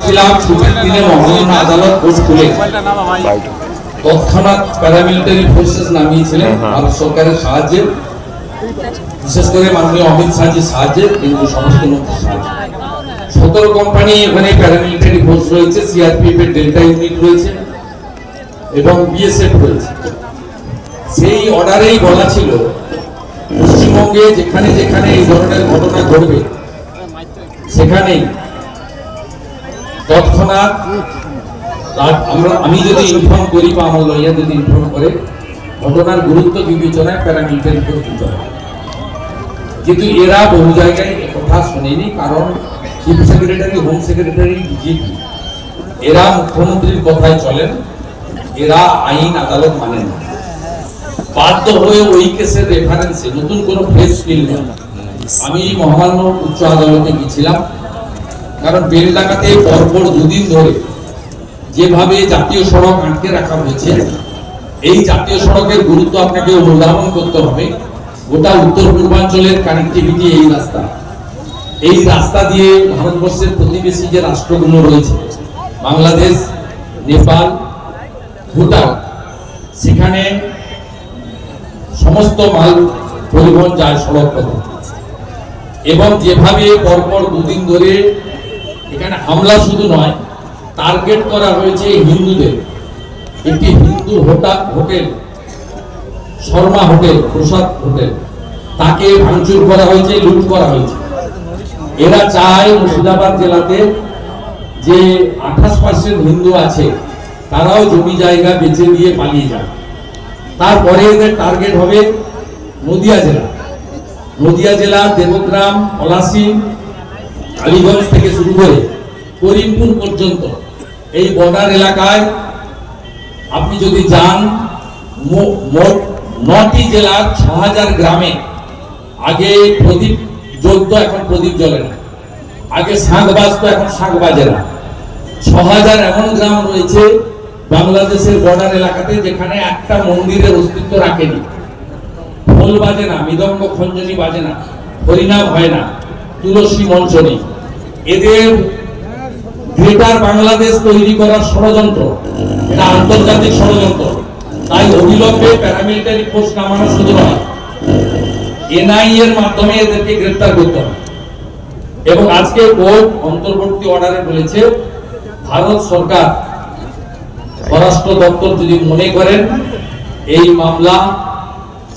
ছিলাম ছুটির দিনে মহামান্য আদালত কোর্ট খুলে। তৎক্ষণাৎ প্যারামিলিটারি ফোর্সেস নামিয়েছিলেন ভারত সরকারের সাহায্যে। বিশেষ করে মাননীয় অমিত শাহজির সাহায্যে কেন্দ্রীয় স্বরাষ্ট্রমন্ত্রীর সাহায্যে। সতেরো কোম্পানি এখানে প্যারামিলিটারি ফোর্স রয়েছে সিআরপিএফ এর ডেল্টা ইউনিট রয়েছে এবং বিএসএফ রয়েছে। সেই অর্ডারেই বলা ছিল পশ্চিমবঙ্গে যেখানে যেখানে এই ধরনের ঘটনা ঘটবে সেখানেই তৎক্ষণাৎ আমি যদি ইনফর্ম করি বা আমার লইয়া যদি ইনফর্ম করে, ঘটনার গুরুত্ব বিবেচনায় প্যারামিলিটারি কিন্তু এরা বহু জায়গায় কথা কারণ chief secretary home secretary BJP এরা মুখ্যমন্ত্রীর কথায় চলেন, এরা আইন, আদালত মানেন না। বাধ্য হয়ে ওই কেসের রেফারেন্সে নতুন কোনো ফেস ফিল আমি মহামান্য উচ্চ আদালতে গেছিলাম কারণ বেল বেলডাঙ্গাতে পরপর দুদিন ধরে যেভাবে জাতীয় সড়ক আটকে রাখা হয়েছে, এই জাতীয় সড়কের গুরুত্ব আপনাকে অনুধাবন করতে হবে। গোটা উত্তর পূর্বাঞ্চলের কানেক্টিভিটি এই রাস্তা। এই রাস্তা দিয়ে ভারতবর্ষের প্রতিবেশী যে রাষ্ট্রগুলো রয়েছে, বাংলাদেশ, নেপাল, ভুটান, সেখানে সমস্ত মাল পরিবহন যায় সড়ক পথে। এবং যেভাবে পরপর দুদিন ধরে এখানে হামলা শুধু নয় টার্গেট করা হয়েছে হিন্দুদের। একটি Hindu হোটা- hotel, Sharma hotel, Prasad hotel. তাকে ভাঙচুর করা হয়েছে, লুট করা হয়েছে। এরা চায় মুর্শিদাবাদ জেলাতে যে আঠাশ পার্সেন্ট হিন্দু আছে, তারাও জমি জায়গা বেচে দিয়ে পালিয়ে যায় তারপরে এদের টার্গেট হবে নদিয়া জেলা। নদিয়া জেলা দেবগ্রাম, পলাশী কালীগঞ্জ থেকে শুরু করে করিমপুর পর্যন্ত, এই বর্ডার এলাকায় আপনি যদি যান নটি জেলার ছ হাজার গ্রামে, আগে প্রদীপ জ্বলতো এখন প্রদীপ জ্বলে না, আগে শাঁখ বাজতো, এখন শাঁখ বাজে না। ছ হাজার এমন গ্রাম রয়েছে বাংলাদেশের বর্ডার এলাকাতে যেখানে একটা মন্দিরের অস্তিত্ব রাখেনি। ঢোল বাজে না, মৃদঙ্গ খঞ্জনি বাজে না, হরিনাম হয় না, তুলসী মঞ্চ নেই। এদের গ্রেটার বাংলাদেশ তৈরি করার ষড়যন্ত্র, এটা আন্তর্জাতিক ষড়যন্ত্র। তাই অবিলম্বে প্যারামিলিটারি ফোর্স নামানো শুধু নয়। এনআই এর মাধ্যমে এদেরকে গ্রেপ্তার করতে হবে। এবং আজকে কোর্ট অন্তর্বর্তী অর্ডারে বলেছে, ভারত সরকার স্বরাষ্ট্র দপ্তর যদি মনে করেন, এই মামলা,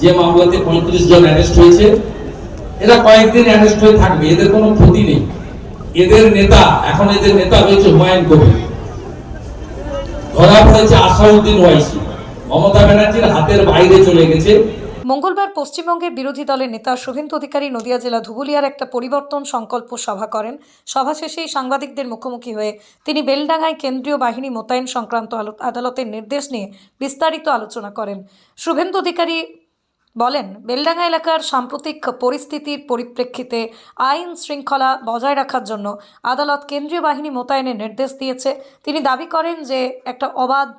যে মামলাতে পঁয়ত্রিশ জন অ্যারেস্ট হয়েছে, এরা কয়েকদিন অ্যারেস্ট হয়ে থাকবে, এদের কোনো ক্ষতি নেই। এদের নেতা, এখন এদের নেতা হয়েছে হুমায়ুন কবির। ধরা পড়েছে আসাউদ্দিন ওয়াইসি। মমতা ব্যানার্জির হাতের বাইরে চলে গেছে। মঙ্গলবার পশ্চিমবঙ্গের বিরোধী দলের নেতা শুভেন্দু অধিকারী নদিয়া জেলা ধুবুলিয়ার একটা পরিবর্তন সংকল্প সভা করেন। সভা শেষেই সাংবাদিকদের মুখোমুখি হয়ে তিনি বেলডাঙ্গায় কেন্দ্রীয় বাহিনী মোতায়েন সংক্রান্ত আদালতের নির্দেশ নিয়ে বিস্তারিত আলোচনা করেন। শুভেন্দু অধিকারী বলেন বেলডাঙ্গা এলাকার সাম্প্রতিক পরিস্থিতির পরিপ্রেক্ষিতে আইন শৃঙ্খলা বজায় রাখার জন্য আদালত কেন্দ্রীয় বাহিনী মোতায়েনের নির্দেশ দিয়েছে। তিনি দাবি করেন যে একটা অবাধ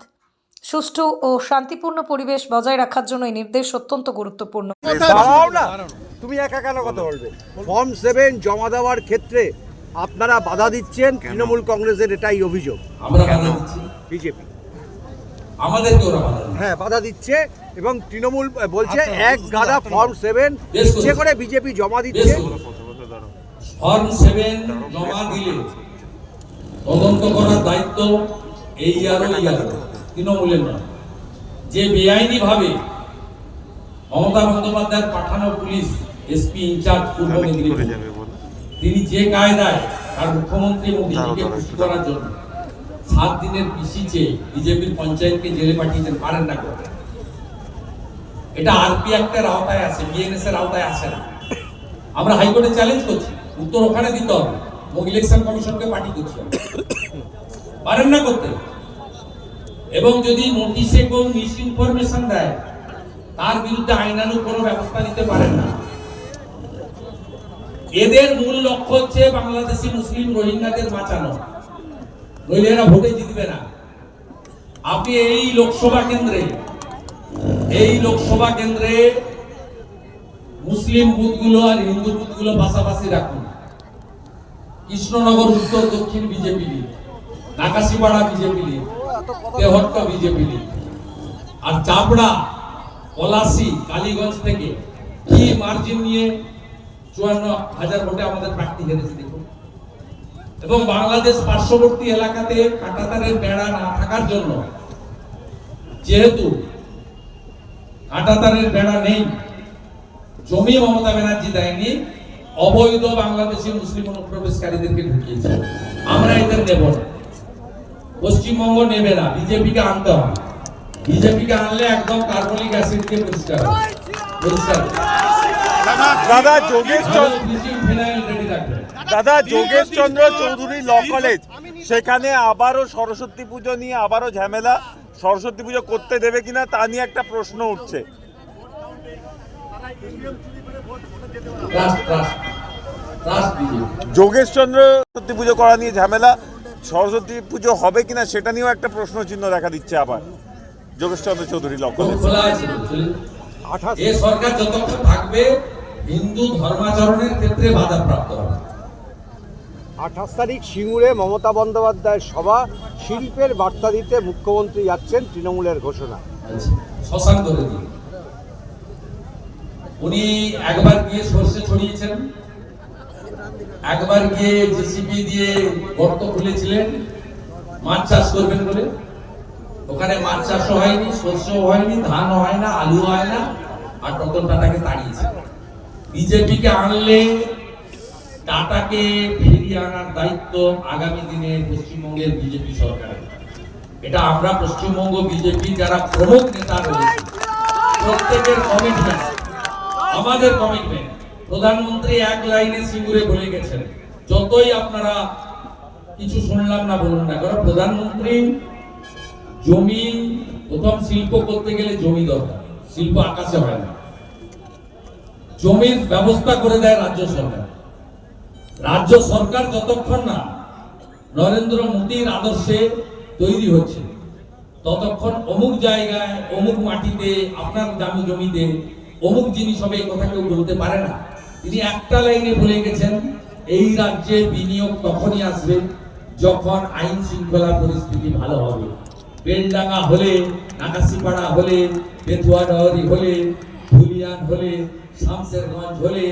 সুষ্ঠু ও শান্তিপূর্ণ পরিবেশ বজায় রাখার জন্য এই নির্দেশ অত্যন্ত গুরুত্বপূর্ণ। দাঁড়াও না। তুমি একা কেন কথা বলবে। ফর্ম সেভেন জমা দেওয়ার ক্ষেত্রে আপনারা বাধা দিচ্ছেন তৃণমূল কংগ্রেসের এটাই অভিযোগ। বিজেপি। আমাদেরকে ওরা বাধা দিচ্ছে। হ্যাঁ বাধা দিচ্ছে এবং তৃণমূল বলছে আচ্ছা, এক গাদা ফর্ম সেভেন ইচ্ছে করে বিজেপি জমা দিচ্ছে। ফর্ম সেভেন জমা দিলে তদন্ত করার দায়িত্ব এই আরও এই আরও তৃণমূলের নয়। যে বেআইনি ভাবে মমতা বন্দ্যোপাধ্যায়ের পাঠানো পুলিশ এসপি ইনচার্জ পূর্ব মেদিনীপুর তিনি যে কায়দায় আর মুখ্যমন্ত্রী মোদীজিকে খুশি করার জন্য সাত দিনের পিসি চেয়ে বিজেপির পঞ্চায়েতকে জেলে পাঠিয়েছেন, পারেন না করতে এটা আরপি অ্যাক্টের আওতায় আসে বিএনএস এর আওতায় আসে না। আমরা হাইকোর্টে চ্যালেঞ্জ করছি, উত্তর ওখানে দিতে হবে ইলেকশন কমিশনকে পার্টি করছি পারেন না করতে। এবং যদি নোটিশে কেউ মিস ইনফরমেশন দেয়, তার বিরুদ্ধে আইনানুগ কোনো ব্যবস্থা নিতে পারেন না। এদের মূল লক্ষ্য হচ্ছে বাংলাদেশি মুসলিম রোহিঙ্গাদের বাঁচানো। নইলে এরা ভোটে জিতবে না। আপনি এই লোকসভা কেন্দ্রে, এই লোকসভা কেন্দ্রে মুসলিম বুথগুলো আর হিন্দু বুথগুলো পাশাপাশি রাখুন। কৃষ্ণনগর উত্তর, দক্ষিণ BJP Nakashipara BJP league, Tehatta BJP league, আর চাপড়া, পলাশি, কালীগঞ্জ থেকে কি মার্জিন নিয়ে চুয়ান্ন হাজার ভোটে আমাদের প্রার্থী হেরেছে এবং বাংলাদেশ পার্শ্ববর্তী এলাকাতে কাঁটাতারের বেড়া না থাকার জন্য যেহেতু কাঁটাতারের বেড়া নেই জমি মমতা ব্যানার্জি দেয়নি অবৈধ বাংলাদেশি মুসলিম অনুপ্রবেশকারীদেরকে ঢুকিয়েছে। আমরা এদের নেব না। পশ্চিমবঙ্গ নেবে না বিজেপিকে আনতে হবে। বিজেপিকে আনলে একদম কার্বলিক অ্যাসিডকে পরিষ্কার পরিষ্কার দাদা যোগেশ ফিনাইল দাদা যোগেশ চন্দ্র চৌধুরী ল কলেজ। সেখানে আবারও সরস্বতী পুজো নিয়ে আবারও ঝামেলা। সরস্বতী পুজো করতে দেবে কিনা তা নিয়ে একটা প্রশ্ন উঠছে। Trust trust trust Jogesh Chandra Saraswati Puja করা নিয়ে ঝামেলা। সরস্বতী পুজো হবে কিনা সেটা নিয়েও একটা প্রশ্ন চিহ্ন দেখা দিচ্ছে আবার। Jogesh Chandra Chowdhury law college. এ সরকার যতক্ষণ থাকবে হিন্দু ধর্মাচরণের ক্ষেত্রে বাধাপ্রাপ্ত হবে। আঠাশ তারিখ সিঙ্গুরে মমতা বন্দ্যোপাধ্যায়ের সভা, শিল্পের বার্তা দিতে মুখ্যমন্ত্রী যাচ্ছেন তৃণমূলের ঘোষণা। উনি একবার গিয়ে সর্ষে ছড়িয়েছেন, একবার গিয়ে জেসিবি দিয়ে গর্ত খুলেছিলেন, মাছ চাষ করবেন বলে। ওখানে মাছ চাষও হয়নি, সর্ষেও হয়নি, ধানও হয় না আলু হয় না, আর রতন টাটাকে তাড়িয়েছে। বিজেপিকে আনলে টাটাকে ফিরিয়ে আনার দায়িত্ব আগামী দিনে পশ্চিমবঙ্গের বিজেপি সরকারের। এটা আমরা পশ্চিমবঙ্গ বিজেপি যারা প্রমুখ নেতা রয়েছে, প্রত্যেকের কমিটমেন্ট আমাদের কমিটমেন্ট প্রধানমন্ত্রী এক লাইনে সিঙ্গুরে বলে গেছেন। যতই আপনারা কিছু শুনলাম না বলুন না কারণ প্রধানমন্ত্রী জমি, প্রথম শিল্প করতে গেলে জমি দরকার। শিল্প আকাশে হয় না। জমির ব্যবস্থা করে দেয় রাজ্য সরকার। রাজ্য সরকার যতক্ষণ না নরেন্দ্র মোদীর আদর্শে তৈরি হচ্ছে, ততক্ষণ অমুক জায়গায়, অমুক মাটিতে, আপনার দামি জমিতে অমুক জিনিস হবে এই কথা কেউ বলতে পারে না। তিনি একটা লাইনে বলে গেছেন, এই রাজ্যে বিনিয়োগ তখনই আসবে যখন আইন শৃঙ্খলা পরিস্থিতি ভালো হবে। বেলডাঙ্গা হলে, নাকাশিপাড়া হলে পেথুয়াডহরি হলে, ধুলিয়ান হলে, শামসেরগঞ্জ হলে,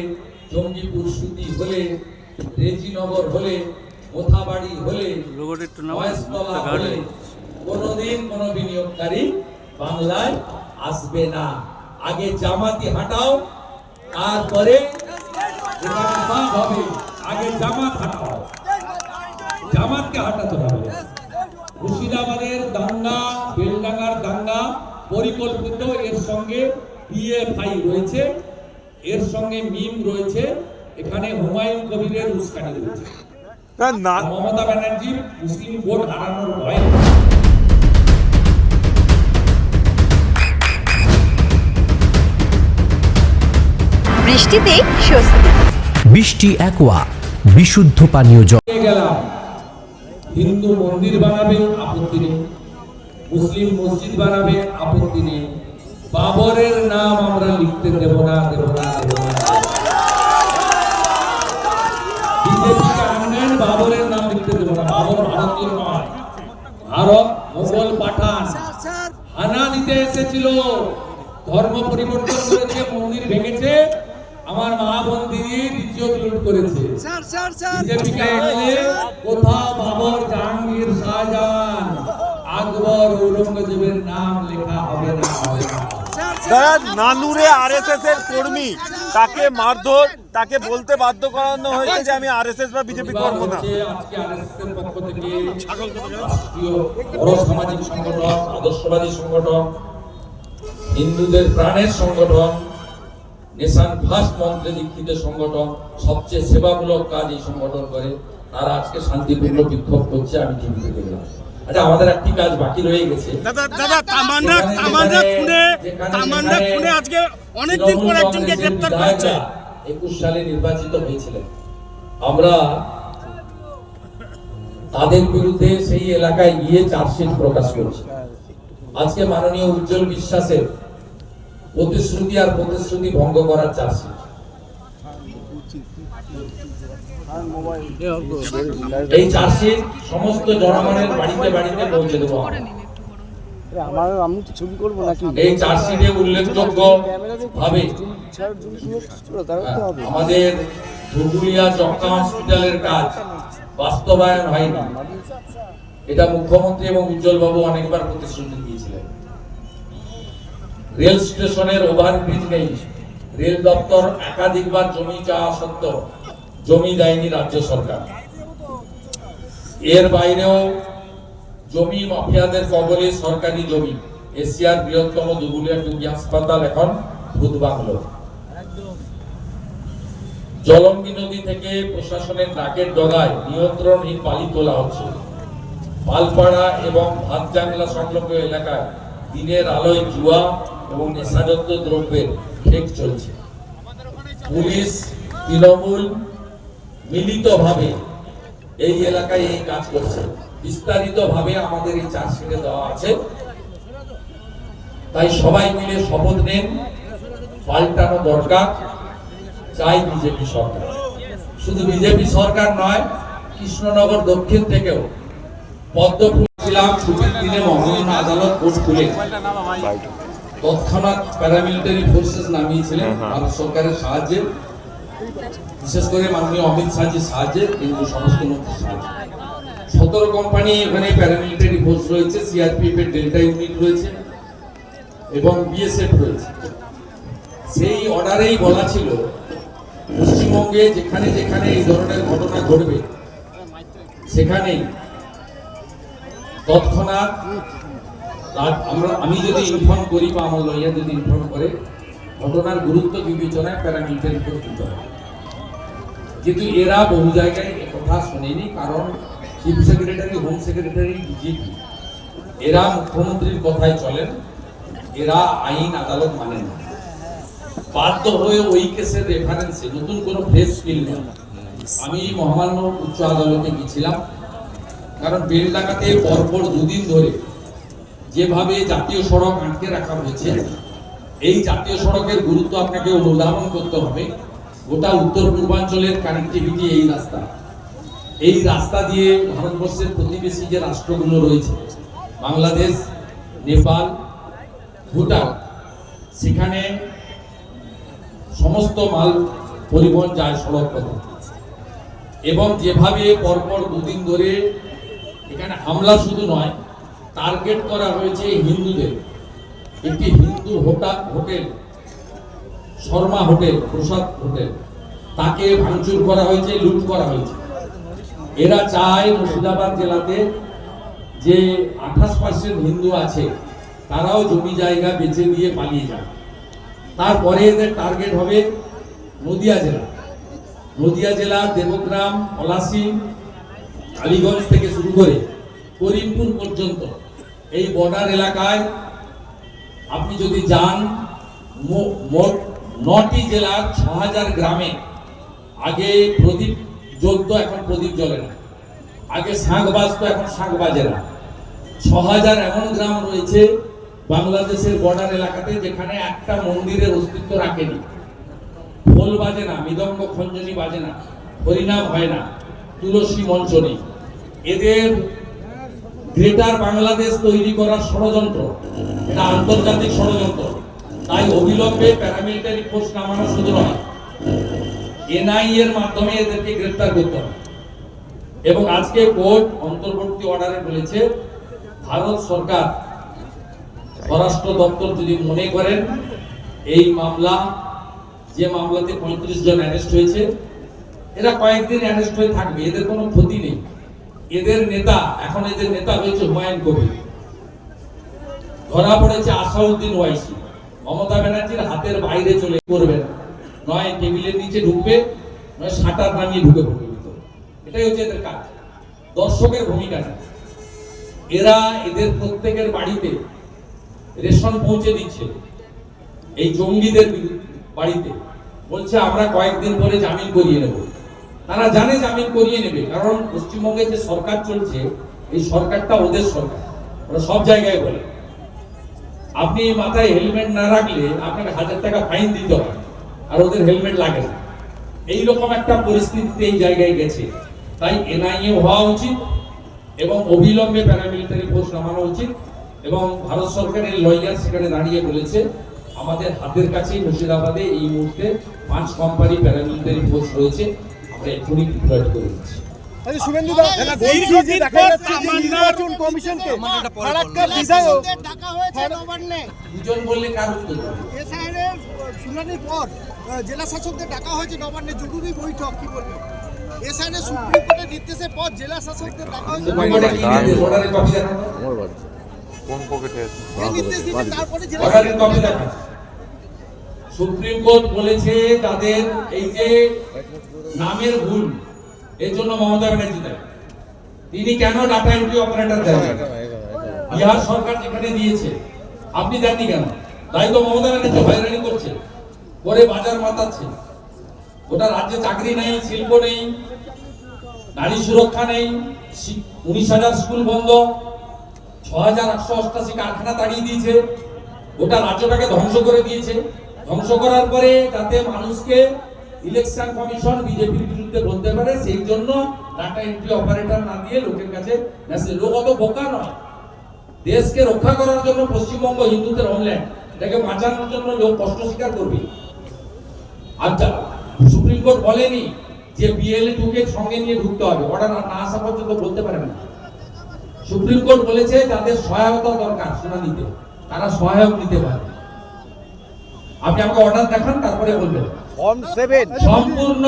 জঙ্গিপুর সুতি হলে রেজিনগর হলে মোথাবাড়ি হলে মহেশতলা হলে কোনোদিন কোনো বিনিয়োগকারী বাংলায় আসবে না। আগে জামাতি হাঁটাও তারপরে হবে। আগে জামাত হাঁটাও। জামাতকে হাঁটাতে হবে। মুর্শিদাবাদের দাঙ্গা বেলডাঙ্গার দাঙ্গা পরিকল্পিত এর সঙ্গে পিএফআই রয়েছে। এর সঙ্গে মিম রয়েছে। এখানে হুমায়ুন কবিরের উস্কানি রয়েছে না মমতা ব্যানার্জির মুসলিম ভোট হারানোর ভয়। বৃষ্টিতে স্বস্তি। বৃষ্টি অ্যাকোয়া বিশুদ্ধ পানীয় জল। গেলাম। হিন্দু মন্দির বানাবে আপত্তি নেই। মুসলিম মসজিদ বানাবে আপত্তি নেই। বাবরের নাম আমরা লিখতে দেব না দেব না দেব না বিজেপিকে আনবেন বাবরের নাম লিখতে দেব না বাবর ভারতীয় নয় ভারত মোগল পাঠান। হানা দিতে এসেছিল। ধর্ম পরিবর্তন করেছে মন্দির ভেঙেছে। আমার মা ইজ্জত লুট করেছে। বিজেপিকে আনলে কোথাও বাবর জাহাঙ্গীর শাহজাহান আকবর ঔরঙ্গজেবের নাম লেখা হবে না নানুরে আরএসএস এর কর্মী তাকে মারধর তাকে বলতে বাধ্য করানো হয়েছে যে আমি আরএসএস বা বিজেপি করব না। সামাজিক সংগঠন আদর্শবাদী সংগঠন হিন্দুদের প্রাণের সংগঠন নেশান ফার্স্ট মন্ত্রে দীক্ষিত সংগঠন সবচেয়ে সেবামূলক কাজ এই সংগঠন করে তারা আজকে শান্তিপূর্ণ বিক্ষোভ করছে আমি টিভিতে দেখলাম আচ্ছা আমাদের একটি কাজ বাকি রয়ে গেছে? দাদা দাদা তামান্না তামান্না খুনে তামান্না খুনে আজকে অনেকদিন পর একজনকে গ্রেপ্তার করেছে। বিধায়করা একুশ সালে নির্বাচিত হয়েছিলেন। আমরা তাদের বিরুদ্ধে সেই এলাকায় গিয়ে চার্জশিট প্রকাশ করেছি। আজকে মাননীয় উজ্জ্বল বিশ্বাসের প্রতিশ্রুতি আর প্রতিশ্রুতি ভঙ্গ করার চার্জশিট। এই চার্জশিট সমস্ত জনগণের বাড়িতে বাড়িতে পৌঁছে দেবো আমরা। আমার আমি তো ছবি করব নাকি? এই চার্জশিটে উল্লেখযোগ্য ভাবে আমাদের ধুবুলিয়া যক্কা হসপিটালের কাজ বাস্তবায়ন হয়নি। এটা মুখ্যমন্ত্রী এবং উজ্জ্বল বাবু অনেকবার প্রতিশ্রুতি দিয়েছিলেন। রেল স্টেশনের ওভারব্রিজ নেই। রেল দপ্তর একাধিকবার জমি চাওয়া সত্ত্বেও জমি দেয়নি রাজ্য সরকার। এর বাইরেও জমি মাফিয়াদের কবলে সরকারি জমি। এশিয়ার বৃহত্তম দুবুলিয়া টুকি হাসপাতাল এখন ভূত বাংলো জলঙ্গি নদী থেকে প্রশাসনের নাকের ডগায় নিয়ন্ত্রণহীন বালি তোলা হচ্ছে। পালপাড়া এবং ভাতজাংলা সংলগ্ন এলাকায় দিনের আলোয় জুয়া এবং নেশাজাত দ্রব্যের ঠেক চলছে। পুলিশ তৃণমূল মিলিতভাবে এই এলাকায় এই কাজ করছে। বিস্তারিত ভাবে আমাদের এই চার্জশিটে দেওয়া আছে। তাই সবাই মিলে শপথ নেন। পাল্টানো দরকার। চাই বিজেপি সরকার। শুধু বিজেপি সরকার নয় কৃষ্ণনগর দক্ষিণ থেকেও পদ্ম ছুটির দিনে মহামান্য আদালত কোর্ট খুলে। তৎক্ষণাৎ প্যারামিলিটারি ফোর্সেস নামিয়েছিলেন ভারত সরকারের সাহায্যে। বিশেষ করে মাননীয় অমিত শাহজির সাহায্যে কিন্তু সমস্ত মন্ত্রীর সাহায্যে। সতেরো কোম্পানি এখানে প্যারামিলিটারি ফোর্স রয়েছে সিআরপিএফ এর ডেল্টা ইউনিট রয়েছে, এবং বিএসএফ রয়েছে। সেই অর্ডারেই বলা ছিল, পশ্চিমবঙ্গে যেখানে যেখানে এই ধরনের ঘটনা ঘটবে সেখানেই তৎক্ষণাৎ আমরা, আমি যদি ইনফর্ম করি বা আমার লইয়া যদি ইনফর্ম করে, ঘটনার গুরুত্ব বিবেচনায় প্যারামিলিটারি ফোর্স দিতে হবে। কিন্তু এরা বহু জায়গায় কথা শোনেনি, কারণ chief secretary home secretary DGP এরা মুখ্যমন্ত্রীর কথায় চলেন, এরা আইন আদালত মানে না। বাধ্য হয়ে ওই কেসের রেফারেন্সে নতুন কোনো ফ্রেশ ফিল আমি মহামান্য উচ্চ আদালতে গেছিলাম কারণ বেলডাকাতে পরপর দুদিন ধরে যেভাবে জাতীয় সড়ক আটকে রাখা হয়েছে, এই জাতীয় সড়কের গুরুত্ব আপনাকে অনুধাবন করতে হবে। গোটা উত্তর পূর্বাঞ্চলের কানেক্টিভিটি এই রাস্তা। এই রাস্তা দিয়ে ভারতবর্ষের প্রতিবেশী যে রাষ্ট্রগুলো রয়েছে, বাংলাদেশ, নেপাল, ভুটান, সেখানে সমস্ত মাল পরিবহন যায় সড়ক পথে। এবং যেভাবে পরপর দুদিন ধরে এখানে হামলা শুধু নয়, টার্গেট করা হয়েছে হিন্দুদের। একটি Hindu হোটা, hotel, Sharma hotel, Prasad hotel, তাকে ভাঙচুর করা হয়েছে, লুট করা হয়েছে। এরা চায় মুর্শিদাবাদ জেলাতে যে আঠাশ পার্সেন্ট হিন্দু আছে, তারাও জমি জায়গা বেচে দিয়ে পালিয়ে যায় তারপরে এদের টার্গেট হবে নদিয়া জেলা। নদিয়া জেলা দেবগ্রাম, পলাশী কালীগঞ্জ থেকে শুরু করে করিমপুর পর্যন্ত। এই বর্ডার এলাকায় আপনি যদি যান মোট নটি জেলার ছ হাজার গ্রামে আগে প্রদীপ জ্বলতো এখন প্রদীপ জ্বলে না। আগে শাঁখ বাজতো, এখন শাঁখ বাজে না। ছ হাজার এমন গ্রাম রয়েছে বাংলাদেশের বর্ডার এলাকাতে যেখানে একটা মন্দিরের অস্তিত্ব রাখেনি। খোল বাজে না, মৃদঙ্গ খঞ্জনি বাজে না, হরিনাম হয় না, তুলসী মঞ্চ নেই এদের গ্রেটার বাংলাদেশ তৈরি করার ষড়যন্ত্র, এটা আন্তর্জাতিক ষড়যন্ত্র। তাই অবিলম্বে প্যারামিলিটারি ফোর্স নামানো শুধু নয় এনআই এর মাধ্যমে এদেরকে গ্রেপ্তার করতে হবে। এবং আজকে কোর্ট অন্তর্বর্তী অর্ডারে বলেছে, ভারত সরকার স্বরাষ্ট্র দপ্তর যদি মনে করেন, এই মামলা, যে মামলাতে পঁয়ত্রিশ জন অ্যারেস্ট হয়েছে, এরা কয়েকদিন অ্যারেস্ট হয়ে থাকবে, এদের কোনো ক্ষতি নেই। এদের নেতা, এখন এদের নেতা হয়েছে হুমায়ুন কবির। ধরা পড়েছে আসাউদ্দিন ওয়াইসি। মমতা ব্যানার্জির হাতের বাইরে চলে করবেন নয়, টেবিলের নিচে ঢুকবে নয় সাঁটার নামিয়ে ঢুকে পড়বে ভিতরে। এটাই হচ্ছে এদের কাজ। দর্শকের ভূমিকা এরা এদের প্রত্যেকের বাড়িতে রেশন পৌঁছে দিচ্ছে। এই জঙ্গিদের বাড়িতে। বলছে, আমরা কয়েকদিন পরে জামিন করিয়ে নেব। তারা জানে জামিন করিয়ে নেবে, কারণ পশ্চিমবঙ্গে যে সরকার চলছে, এই সরকারটা ওদের সরকার। ওরা সব জায়গায় বলে, আপনি মাথায় হেলমেট না রাখলে আপনাকে হাজার টাকা ফাইন দিতে হয় আর ওদের হেলমেট লাগে না। এই রকম একটা পরিস্থিতিতে এই জায়গায় গেছে। তাই এনআইএ হওয়া উচিত এবং অবিলম্বে প্যারামিলিটারি ফোর্স নামানো উচিত এবং ভারত সরকারের লয়ার সেখানে দাঁড়িয়ে বলেছে আমাদের হাতের কাছেই মুর্শিদাবাদে এই মুহূর্তে পাঁচ কোম্পানি প্যারামিলিটারি ফোর্স রয়েছে। আমরা এক্ষুনি ডিপ্লয়েড করে দিচ্ছি নবান্নে। দুজন বললে কার উত্তর শুনানির পর জেলা শাসকদের ডাকা হয়েছে নবান্নে জরুরি বৈঠক কি বলবেন? এসআইয়ের সুপ্রিম কোর্টের নির্দেশের পর জেলা শাসকদের ডাকা হয়েছে সুপ্রিম কোর্টে কোন পকেটে এই সুপ্রিম বলেছে তাদের এই যে নামের ভুল এর জন্য মমতা ব্যানার্জি দেয়। তিনি কেন ডাটা এন্ট্রি অপারেটর দেন? বিহার সরকার যেখানে দিয়েছে আপনি দেননি কেন? তাই তো মমতা ব্যানার্জি হয়রানি করছে। করে বাজার মাতাচ্ছে ওটা রাজ্যে চাকরি নেই, শিল্প নেই, নারী সুরক্ষা নেই উনিশ হাজার স্কুল বন্ধ, ছ হাজার আটশো অষ্টাশি কারখানা তাড়িয়ে দিয়েছে, গোটা রাজ্যটাকে ধ্বংস করে দিয়েছে। ধ্বংস করার পরে যাতে মানুষকে ইলেকশন কমিশন বিজেপির বিরুদ্ধে বলতে পারে, সেই জন্য ডাটা এন্ট্রি অপারেটর না দিয়ে লোকের কাছে লোক অত বোকা নয়। দেশকে রক্ষা করার জন্য পশ্চিমবঙ্গ হিন্দুদের হোমল্যান্ড এটাকে বাঁচানোর জন্য লোক কষ্ট স্বীকার করবে। আচ্ছা সুপ্রিম কোর্ট বলেনি যে বিএলএ টুকে সঙ্গে নিয়ে ঢুকতে হবে। অর্ডার না আসা পর্যন্ত বলতে পারে না। সুপ্রিম কোর্ট বলেছে যাদের সহায়তা দরকার শুনানিতে। তারা সহায়ক নিতে পারে আপনি আমাকে অর্ডার দেখান তারপরে বলবেন। ফর্ম সেভেন সম্পূর্ণ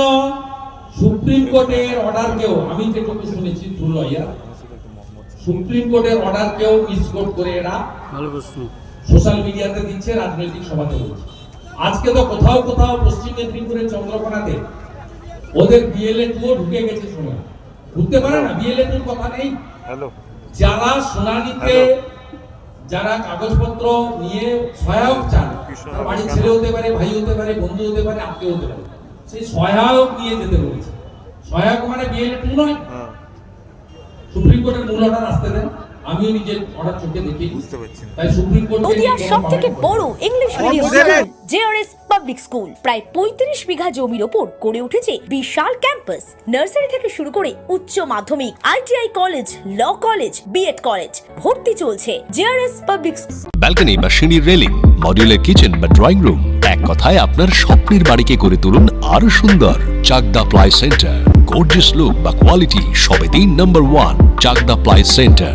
সুপ্রিম কোর্টের অর্ডার কেউ আমি যেটুকু শুনেছি তুল লয়ার সুপ্রিম কোর্টের অর্ডার কেউ মিসকোট করে এরা সোশ্যাল মিডিয়াতে দিচ্ছে রাজনৈতিক সভাতে বলছে আজকে তো কোথাও কোথাও পশ্চিম মেদিনীপুরের চন্দ্রকোনাতে। ওদের বিএলএ টুও ঢুকে গেছে শুনে ঢুকতে পারে না? বিএলএ টুর কথা নেই? যারা শুনানিতে যারা কাগজপত্র নিয়ে সহায়ক চান বাড়ির ছেলে হতে পারে ভাই হতে পারে বন্ধু হতে পারে আত্মীয় হতে পারে সেই সহায়ক নিয়ে যেতে বলেছে। সহায়ক মানে বিএলএ টু নয়। হ্যাঁ। সুপ্রিম কোর্টের মূল অর্ডার আসতে দেন। আমিও নিজের অর্ডার চোখে দেখি। বুঝতে পারছি তাই সুপ্রিম কোর্ট নদিয়ার সব থেকে বড় English medium school JRS public school প্রায় পঁয়ত্রিশ বিঘা জমির ওপর গড়ে উঠেছে বিশাল ক্যাম্পাস নার্সারি থেকে শুরু করে উচ্চ মাধ্যমিক ITI college law college BEd college ভর্তি চলছে জেআরএস পাবলিক ব্যালকনি বা সিঁড়ির রেলিং মডিউলার কিচেন বা ড্রয়িং রুম এক কথায় আপনার স্বপ্নের বাড়িকে করে তুলুন আরও সুন্দর। Chakdah ply centre gorgeous look বা কোয়ালিটি সবে তিন number one Chakdah ply centre